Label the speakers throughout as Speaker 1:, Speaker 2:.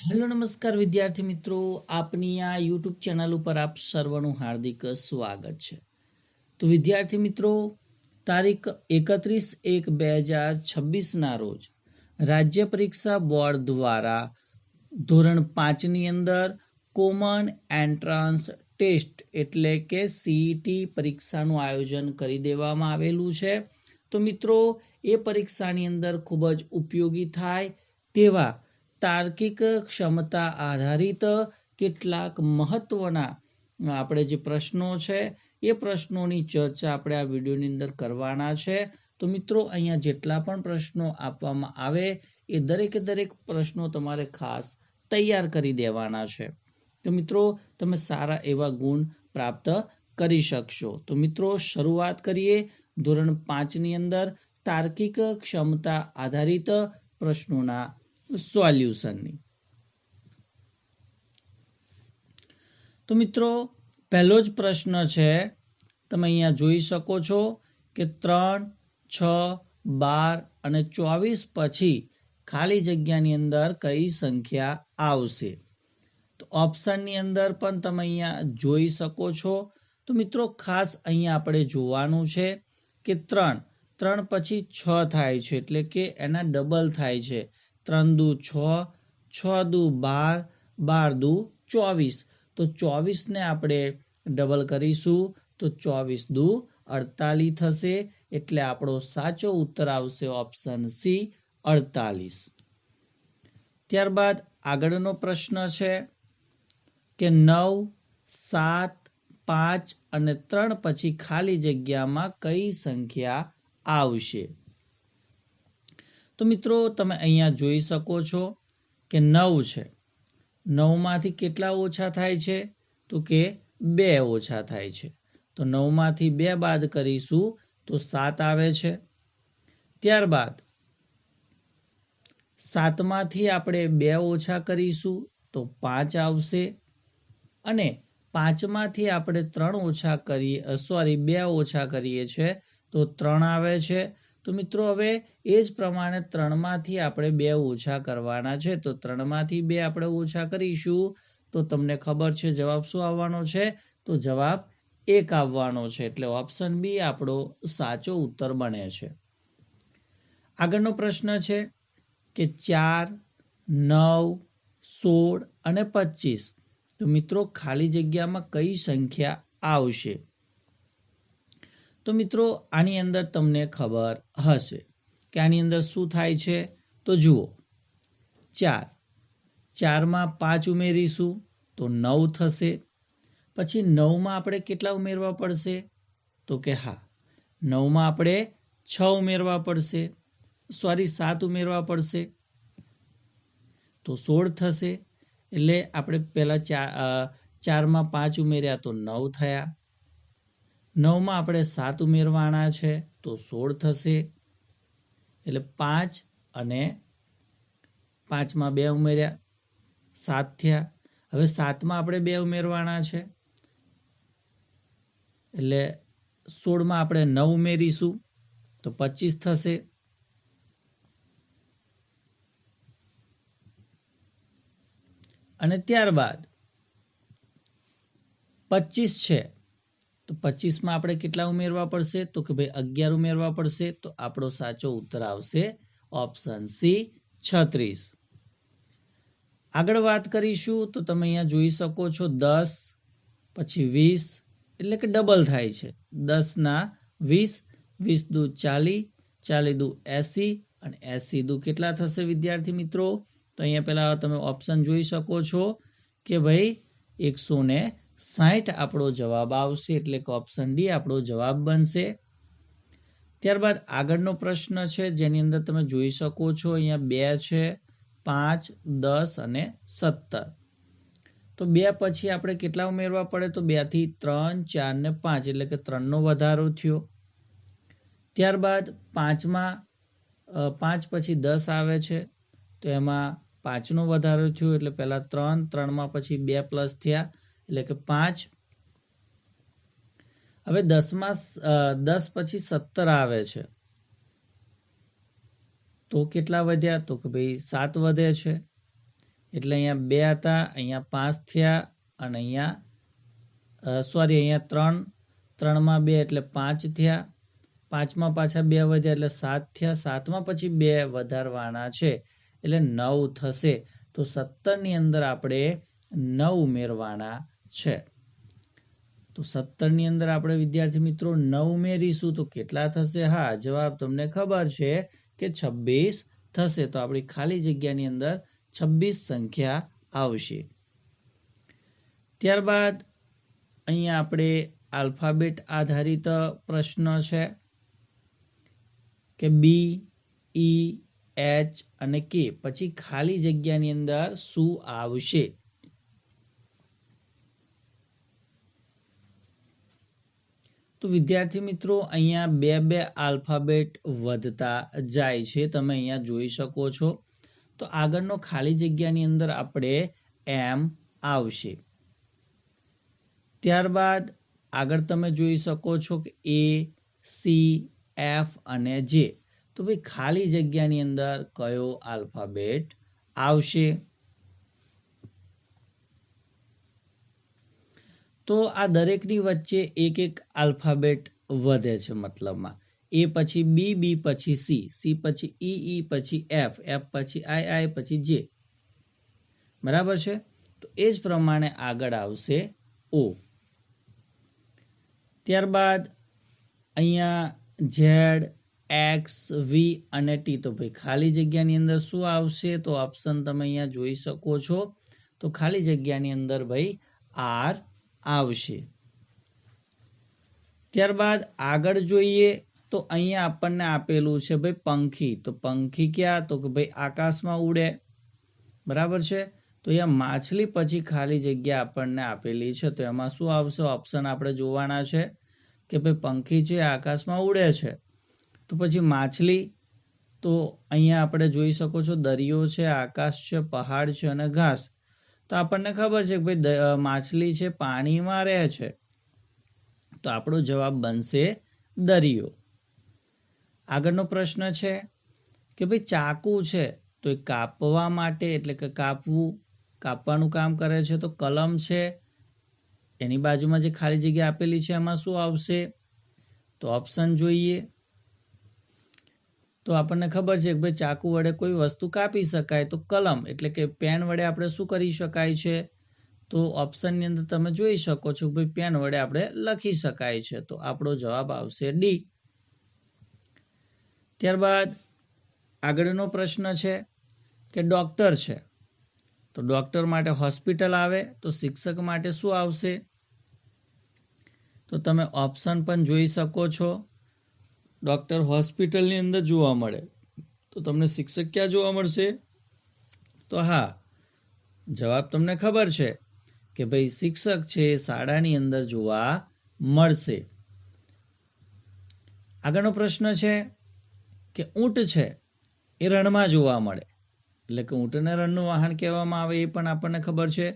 Speaker 1: Hello, નમસ્કાર વિદ્યાર્થી મિત્રો. આપની આ યુટ્યુબ ચેનલ ઉપર આપ સર્વનું હાર્દિક સ્વાગત છે. તો વિદ્યાર્થી મિત્રો, તારીખ એકત્રીસ એક બે હજાર છવ્વીસના રોજ રાજ્ય પરીક્ષા બોર્ડ દ્વારા ધોરણ પાંચની અંદર કોમન એન્ટ્રન્સ ટેસ્ટ એટલે કે સીઈટી પરીક્ષાનું આયોજન કરી દેવામાં આવેલું છે. તો મિત્રો, એ પરીક્ષાની અંદર ખૂબ જ ઉપયોગી થાય તેવા તાર્કિક ક્ષમતા આધારિત કેટલાક મહત્વના આપણે જે પ્રશ્નો છે, એ પ્રશ્નોની ચર્ચા આપણે આ વિડીયોની અંદર કરવાના છે. તો મિત્રો, અહીંયા જેટલા પણ પ્રશ્નો આપવામાં આવે, એ દરેકે દરેક પ્રશ્નો તમારે ખાસ તૈયાર કરી દેવાના છે. તો મિત્રો, તમે સારા એવા ગુણ પ્રાપ્ત કરી શકશો. તો મિત્રો, શરૂઆત કરીએ ધોરણ પાંચની અંદર તાર્કિક ક્ષમતા આધારિત પ્રશ્નોના સોલ્યુશનની તો મિત્રો, પહેલો જ પ્રશ્ન છે, તમે અહીંયા જોઈ શકો છો કે ત્રણ, છ, બાર અને ચોવીસ પછી ખાલી જગ્યાની અંદર કઈ સંખ્યા આવશે? તો ઓપ્શનની અંદર પણ તમે અહીંયા જોઈ શકો છો. તો મિત્રો, ખાસ અહીંયા આપણે જોવાનું છે કે ત્રણ. ત્રણ પછી છ થાય છે, એટલે કે એના ડબલ થાય છે. ત્રણ દુ છ છ દુ બાર બાર દુ ચોવીસ. તો ચોવીસને આપણે ડબલ કરીશું. તો ચોવીસ દુ અડતાલીસ થશે એટલે આપણો સાચો ઉત્તર આવશે ઓપ્શન સી અડતાલીસ. ત્યારબાદ આગળનો પ્રશ્ન છે કે નવ, સાત, પાંચ અને ત્રણ પછી ખાલી જગ્યામાં કઈ સંખ્યા આવશે? તો મિત્રો, તમે અહીંયા જોઈ શકો છો કે નવ છે. નવમાંથી કેટલા ઓછા થાય છે? તો કે બે ઓછા થાય છે. તો નવમાંથી બે બાદ કરીશું તો સાત આવે છે. ત્યારબાદ સાતમાંથી આપણે બે ઓછા કરીશું તો પાંચ આવશે. અને પાંચમાંથી આપણે ત્રણ ઓછા કરીએ સોરી બે ઓછા કરીએ છીએ તો ત્રણ આવે છે. તો મિત્રો હવે એ જ પ્રમાણે ત્રણમાંથી આપણે બે ઓછા કરવાના છે. તો ત્રણમાંથી બે આપણે ઓછા કરીશું. તો તમને ખબર છે જવાબ શું આવવાનો છે? તો જવાબ એક આવવાનો છે. એટલે ઓપ્શન બી આપણો સાચો ઉત્તર બને છે. આગળનો પ્રશ્ન છે કે ચાર, નવ, સોળ અને પચીસ. તો મિત્રો ખાલી જગ્યામાં કઈ સંખ્યા આવશે? તો મિત્રો, આની અંદર તમને ખબર હશે કે આની અંદર શું થાય છે? તો જુઓ. ચાર. ચારમાં પાંચ ઉમેરીશું તો નવ થશે. પછી નવમાં આપણે કેટલા ઉમેરવા પડશે? તો કે હા, નવમાં આપણે છ ઉમેરવા પડશે. સોરી, સાત ઉમેરવા પડશે. તો સોળ થશે. એટલે આપણે પહેલાં ચાર ચારમાં પાંચ ઉમેર્યા તો નવ થયા. નવમાં આપણે સાત ઉમેરવાના છે, તો સોળ થશે. એટલે પાંચ અને પાંચમાં બે ઉમેર્યા, સાત થયા. હવે સાતમાં આપણે બે ઉમેરવાના છે. એટલે સોળમાં આપણે નવ ઉમેરીશું, તો પચીસ થશે. અને ત્યારબાદ પચીસ છે. તો પચીસમાં આપણે કેટલા ઉમેરવા પડશે? તો કે ભાઈ અગિયાર ઉમેરવા પડશે, તો આપણો સાચો ઉત્તર આવશે ઓપ્શન સી છત્રીસ. આગળ વાત કરીશું, તો તમે અહીંયા જોઈ શકો છો દસ, પછી વીસ, એટલે કે ડબલ થાય છે. દસના વીસ વીસ દુ ચાલી ચાલી દુ એસી, અને એસી દુ કેટલા થશે વિદ્યાર્થી મિત્રો? તો અહીંયા પહેલા તમે ઓપ્શન જોઈ શકો છો કે ભાઈ એકસો ને સાઠ આપણો જવાબ આવશે એટલે કે ઓપ્શન ડી આપણો જવાબ બનશે. ત્યારબાદ આગળનો પ્રશ્ન છે, જેની અંદર તમે જોઈ શકો છો, અહીંયા બે છે, પાંચ, દસ અને સત્તર. તો બે પછી આપણે કેટલા ઉમેરવા પડે? તો બેથી ત્રણ, ચાર ને પાંચ, એટલે કે ત્રણનો વધારો થયો. ત્યારબાદ પાંચમાં પાંચ પછી દસ આવે છે, તો એમાં પાંચનો વધારો થયો, એટલે પહેલાં ત્રણ, ત્રણમાં પછી બે પ્લસ થયા. એટલે કે પાંચ. હવે દસમાં દસ પછી સત્તર આવે છે. તો કેટલા વધ્યા? તો કે ભાઈ સાત વધે છે. એટલે અહીંયા બે હતા, અહીંયા પાંચ થયા અને અહીંયા સોરી અહીંયા ત્રણ, ત્રણમાં બે એટલે પાંચ થયા. પાંચમાં પાછા બે વધ્યા એટલે સાત થયા. સાતમાં પછી બે વધારવાના છે એટલે નવ થશે. તો સત્તરની અંદર આપણે નવ ઉમેરવાના છે. તો સત્તરની અંદર આપણે વિદ્યાર્થી મિત્રો નવ ઉમેરીશું તો કેટલા થશે? હા, જવાબ તમને ખબર છે કે છવ્વીસ થશે. તો આપણી ખાલી જગ્યાની અંદર છવ્વીસ સંખ્યા આવશે. ત્યારબાદ અહીંયા આપણે આલ્ફાબેટ આધારિત પ્રશ્ન છે કે બી ઈ એચ અને કે પછી ખાલી જગ્યાની અંદર શું આવશે? તો વિદ્યાર્થી મિત્રો, અહીંયા બે બે આલ્ફાબેટ વધતા જાય છે. તમે અહીંયા જોઈ શકો છો. તો આગળનો ખાલી જગ્યાની અંદર આપણે એમ આવશે. ત્યારબાદ આગળ તમે જોઈ શકો છો કે એ સી એફ અને જે તો ભાઈ ખાલી જગ્યાની અંદર કયો આલ્ફાબેટ આવશે? તો આ દરેકની વચ્ચે એક એક આલ્ફાબેટ વધે છે મતલબમાં. એ પછી બી બી પછી સી સી પછી ઈ ઈ પછી એફ એફ પછી આઈ આઈ પછી જે. બરાબર છે? તો એ જ પ્રમાણે આગળ આવશે ઓ. ત્યારબાદ અહીંયા ઝેડ, એક્સ, વી અને ટી. તો ભાઈ ખાલી જગ્યાની અંદર શું આવશે? તો ઓપ્શન તમે અહીંયા જોઈ શકો છો. તો ખાલી જગ્યાની અંદર ભાઈ આર આવશે. ત્યારબાદ આગળ જોઈએ તો અહીંયા આપણને આપેલું છે ભાઈ પંખી. તો પંખી ક્યાં? તો કે ભાઈ આકાશમાં ઉડે. બરાબર છે? તો અહીંયા માછલી પછી ખાલી જગ્યા આપણને આપેલી છે. તો એમાં શું આવશે? ઓપ્શન આપણે જોવાના છે કે ભાઈ પંખી છે, આકાશમાં ઉડે છે. તો પછી માછલી. તો અહીંયા આપણે જોઈ શકો છો દરિયો છે, આકાશ છે, પહાડ છે અને ઘાસ. તો આપણને ખબર છે કે ભાઈ માછલી છે, પાણીમાં રહે છે. તો આપણો જવાબ બનશે દરિયો. આગળનો પ્રશ્ન છે કે ભાઈ ચાકુ છે તો એ કાપવા માટે, એટલે કે કાપવું, કાપવાનું કામ કરે છે તો કલમ છે. એની બાજુમાં જે ખાલી જગ્યા આપેલી છે, એમાં શું આવશે? તો ઓપ્શન જોઈએ. તો આપણને ખબર છે કે ભાઈ ચાકુ વડે કોઈ વસ્તુ કાપી શકાય તો કલમ, એટલે કે પેન વડે આપણે શું કરી શકાય છે? તો ઓપ્શનની અંદર તમે જોઈ શકો છો કે ભાઈ પેન વડે આપણે લખી શકાય છે. તો આપણો જવાબ આવશે ડી. ત્યારબાદ આગળનો પ્રશ્ન છે કે ડોક્ટર છે. તો ડોક્ટર માટે હોસ્પિટલ આવે તો શિક્ષક માટે શું આવશે? તો તમે ઓપ્શન પણ જોઈ શકો છો. ડોક્ટર હોસ્પિટલની અંદર જોવા મળે. તો તમને શિક્ષક ક્યાં જોવા મળશે? તો હા, જવાબ તમને ખબર છે કે ભાઈ શિક્ષક છે શાળાની અંદર જોવા મળશે. આગળનો પ્રશ્ન છે કે ઊંટ છે એ રણમાં જોવા મળે. એટલે કે ઊંટને રણનું વાહન કહેવામાં આવે એ પણ આપણને ખબર છે.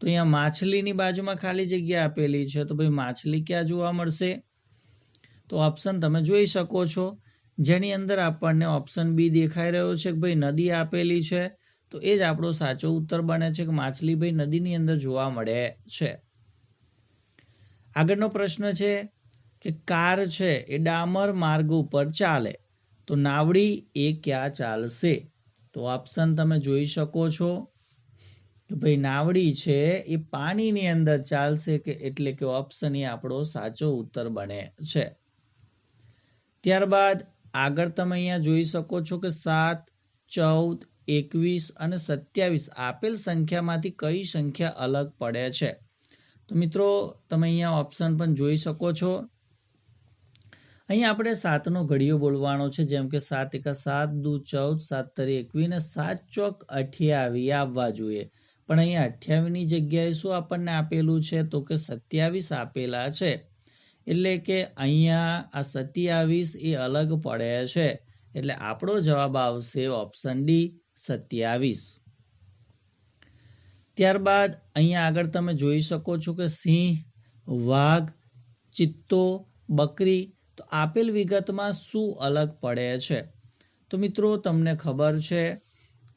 Speaker 1: તો અહીંયા માછલીની બાજુમાં ખાલી જગ્યા આપેલી છે. તો ભાઈ માછલી ક્યાં જોવા મળશે? તો ઓપ્શન તમે જોઈ શકો છો. જેની અંદર આપણને ઓપ્શન બી દેખાઈ રહ્યો છે કે ભાઈ નદી આપેલી છે. તો એ જ આપણો સાચો ઉત્તર બને છે કે માછલી ભાઈ નદીની અંદર જોવા મળે છે. આગળનો પ્રશ્ન છે કે કાર છે એ ડામર માર્ગ ઉપર ચાલે. તો નાવડી એ ક્યાં ચાલશે? તો ઓપ્શન તમે જોઈ શકો છો કે ભાઈ નાવડી છે એ પાણીની અંદર ચાલશે કે એટલે કે ઓપ્શન એ આપણો સાચો ઉત્તર બને છે. ત્યારબાદ આગળ તમે અહીંયા જોઈ શકો છો કે સાત, ચૌદ, એકવીસ અને સત્યાવીસ આપેલ સંખ્યામાંથી કઈ સંખ્યા અલગ પડે છે? તો મિત્રો, તમે અહીંયા ઓપ્શન પણ જોઈ શકો છો. અહીંયા આપણે સાતનો ઘડિયો બોલવાનો છે, જેમ કે સાત એકા સાત, દુ ચૌદ, સાત તરી એકવીસ ને સાત ચોક અઠ્યાવી આવવા જોઈએ. પણ અહીંયા અઠ્યાવીસની જગ્યાએ શું આપણને આપેલું છે? તો કે સત્યાવીસ આપેલા છે. એટલે કે અહીંયા આ સત્યાવીસ એ અલગ પડે છે. એટલે આપણો જવાબ આવશે ઓપ્શન ડી સત્યાવીસ. ત્યારબાદ અહીંયા આગળ તમે જોઈ શકો છો કે સિંહ, વાઘ, ચિત્તો, બકરી, તો આપેલ વિગતમાં શું અલગ પડે છે? તો મિત્રો, તમને ખબર છે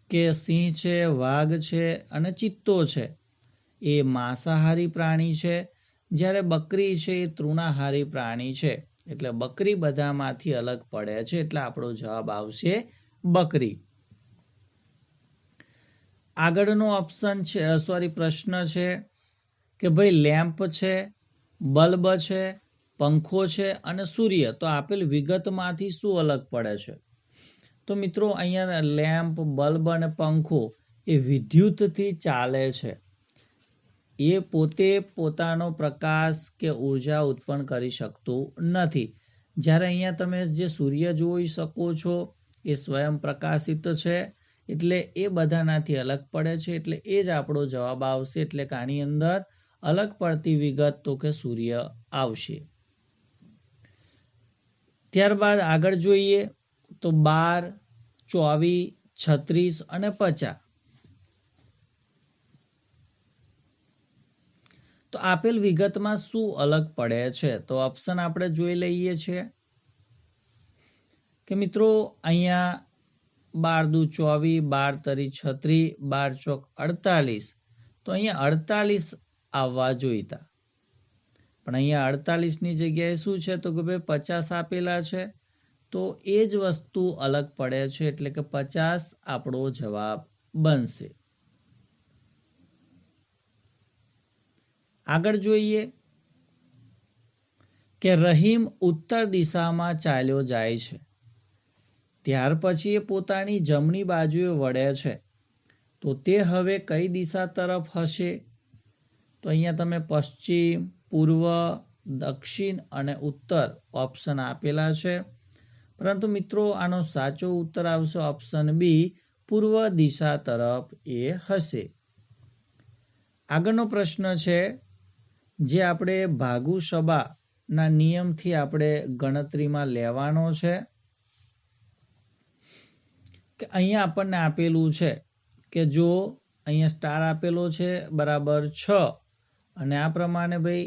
Speaker 1: કે સિંહ છે, વાઘ છે અને ચિત્તો છે. એ માંસાહારી પ્રાણી છે. જ્યારે બકરી છે એ તૃણાહારી પ્રાણી છે, એટલે બકરી બધામાંથી અલગ પડે છે, એટલે આપણો જવાબ આવશે બકરી. આગળનો ઓપ્શન છે સોરી પ્રશ્ન છે કે ભાઈ લેમ્પ છે, બલ્બ છે, પંખો છે અને સૂર્ય, તો આપેલ વિગતમાંથી શું અલગ પડે છે? તો મિત્રો, અહીંયા લેમ્પ, બલ્બ અને પંખો એ વિદ્યુતથી ચાલે છે. એ પોતે પોતાનો પ્રકાશ કે ઊર્જા ઉત્પન્ન કરી શકતું નથી. જ્યારે અહીંયા તમે જે સૂર્ય જોઈ શકો છો, એ સ્વયં પ્રકાશિત છે, એટલે એ બધાનાથી અલગ પડે છે, એટલે એ જ આપણો જવાબ આવશે, એટલે કે આની અંદર અલગ પડતી વિગત તો કે સૂર્ય આવશે. ત્યારબાદ આગળ જોઈએ તો બાર, ચોવીસ, છત્રીસ અને પચાસ. તો આપેલ વિગતમાં શું અલગ પડે છે? તો ઓપ્શન આપણે જોઈ લઈએ છીએ. કે મિત્રો, અહીંયા બાર દુ ચોવીસ, બાર તરી છત્રીસ, બાર ચોક અડતાલીસ. તો અહીંયા અડતાલીસ આવવા જોઈતા. પણ અહીંયા અડતાલીસની જગ્યાએ શું છે? તો કે ભાઈ પચાસ આપેલા છે. તો એ જ વસ્તુ અલગ પડે છે, એટલે કે પચાસ આપણો જવાબ બનશે. આગળ જોઈએ કે રહીમ ઉત્તર દિશામાં ચાલ્યો જાય છે. ત્યાર પછી એ પોતાની જમણી બાજુએ વળે છે. તો તે હવે કઈ દિશા તરફ હશે? તો અહીંયા તમે પશ્ચિમ, પૂર્વ, દક્ષિણ અને ઉત્તર ઓપ્શન આપેલા છે. પરંતુ મિત્રો, આનો સાચો ઉત્તર આવશે ઓપ્શન બી પૂર્વ દિશા તરફ એ હશે. આગળનો પ્રશ્ન છે જે આપણે ભાગુ સભાના નિયમથી આપણે ગણતરીમાં લેવાનો છે, કે અહીંયા આપણને આપેલું છે કે જો અહીંયા સ્ટાર આપેલો છે બરાબર છ અને આ પ્રમાણે ભાઈ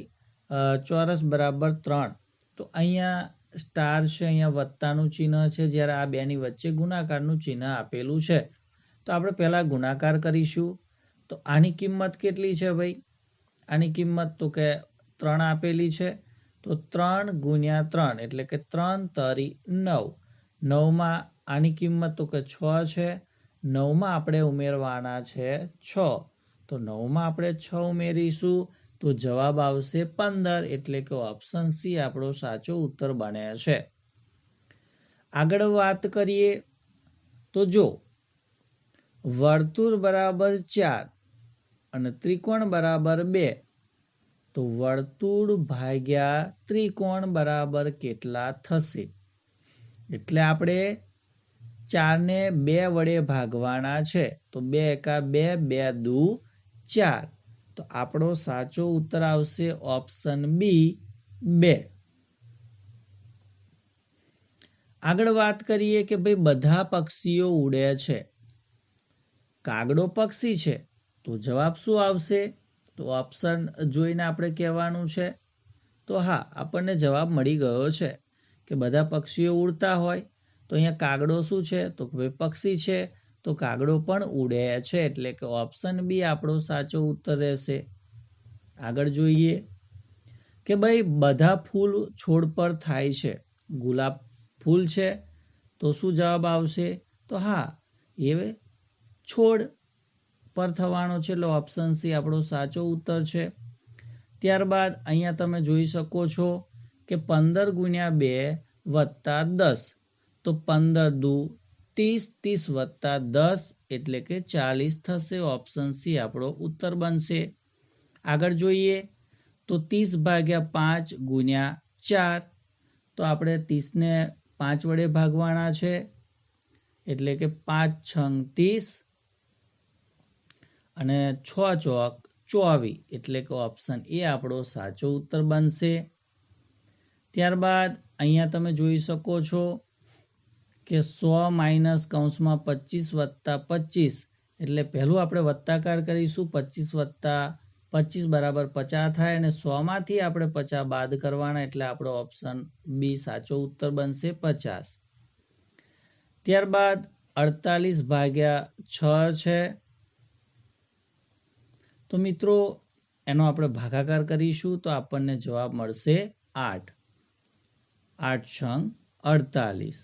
Speaker 1: ચોરસ બરાબર ત્રણ, તો અહીંયા સ્ટાર છે, અહીંયા વત્તાનું ચિહ્ન છે, જ્યારે આ બેની વચ્ચે ગુણાકારનું ચિહ્ન આપેલું છે. તો આપણે પહેલાં ગુણાકાર કરીશું. તો આની કિંમત કેટલી છે ભાઈ? આની કિંમત તો કે ત્રણ આપેલી છે, તો ત્રણ ગુણ્યા ત્રણ એટલે કે ત્રણ તરી નવ. નવમાં આની કિંમત તો કે છ છે, નવમાં આપણે ઉમેરવાના છે છ. તો નવમાં આપણે છ ઉમેરીશું, તો જવાબ આવશે પંદર એટલે કે ઓપ્શન સી આપણો સાચો ઉત્તર બને છે. આગળ વાત કરીએ તો જો, વર્તુળ બરાબર ચાર અને ત્રિકોણ બરાબર બે. તો વર્તુળ ભાગ્યા ત્રિકોણ બરાબર કેટલા થશે? એટલે આપણે ચારને બે વડે ભાગવાના છે. તો બે એકા બે બે દુ ચાર. તો આપણો સાચો ઉત્તર આવશે ઓપ્શન બી બે. આગળ વાત કરીએ કે ભાઈ બધા પક્ષીઓ ઉડે છે. કાગડો પક્ષી છે. તો જવાબ શું આવશે? તો ઓપ્શન જોઈને આપણે કહેવાનું છે. તો હા, આપણને જવાબ મળી ગયો છે કે બધા પક્ષીઓ ઉડતા હોય. તો અહીંયા કાગડો શું છે? તો પક્ષી છે. તો કાગડો પણ ઉડે છે, એટલે કે ઓપ્શન બી આપણો સાચો ઉત્તર રહેશે. આગળ જોઈએ કે ભાઈ, બધા ફૂલ છોડ પર થાય છે. ગુલાબ ફૂલ છે. તો શું જવાબ આવશે? તો હા, એ છોડ પર થવાનો છે, એટલે ઓપ્શન સી આપણો સાચો ઉત્તર છે. ત્યારબાદ અહીંયા તમે જોઈ શકો છો કે પંદર ગુણ્યા બે વત્તા દસ. તો પંદર દુ ત્રીસ ત્રીસ વત્તા દસ એટલે કે ચાલીસ થશે ઓપ્શન સી આપણો ઉત્તર બનશે. આગળ જોઈએ તો ત્રીસ ભાગ્યા પાંચ ગુણ્યા ચાર. તો આપણે ત્રીસને પાંચ વડે ભાગવાના છે, એટલે કે પાંચ છંગ ત્રીસ. અને છ ચોક ચોવીસ. એટલે કે ઓપ્શન એ આપણો સાચો ઉત્તર બનશે. ત્યારબાદ અહીંયા તમે જોઈ શકો છો કે સો માઇનસ કૌંસમાં પચીસ વત્તા પચીસ. એટલે પહેલું આપણે વત્તાકાર કરીશું, પચીસ વત્તા પચીસ બરાબર પચાસ થાય અને સોમાંથી આપણે પચાસ બાદ કરવાના, એટલે આપણો ઓપ્શન બી સાચો ઉત્તર બનશે પચાસ. ત્યારબાદ અડતાલીસ ભાગ્યા છ છે. તો મિત્રો, એનો આપણે ભાગાકાર કરીશું તો આપણને જવાબ મળશે આઠ. આઠ છંગ અડતાલીસ.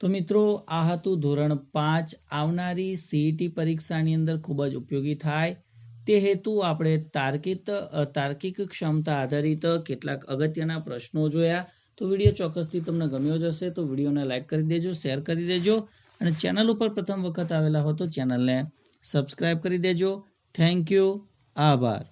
Speaker 1: તો મિત્રો, આ હતું ધોરણ પાંચ. આવનારી સીઈટી પરીક્ષાની અંદર ખૂબ જ ઉપયોગી થાય. તે હેતુ આપણે તાર્કિક તાર્કિક ક્ષમતા આધારિત કેટલાક અગત્યના પ્રશ્નો જોયા. તો વીડિયો ચોક્કસથી તમને ગમ્યો જ હશે તો વિડીયોને લાઇક કરી દેજો, શેર કરી દેજો. અને ચેનલ ઉપર પ્રથમ વખત આવેલા હો તો ચેનલને સબસ્ક્રાઇબ કરી દેજો. থ্যাংক ইউ আবার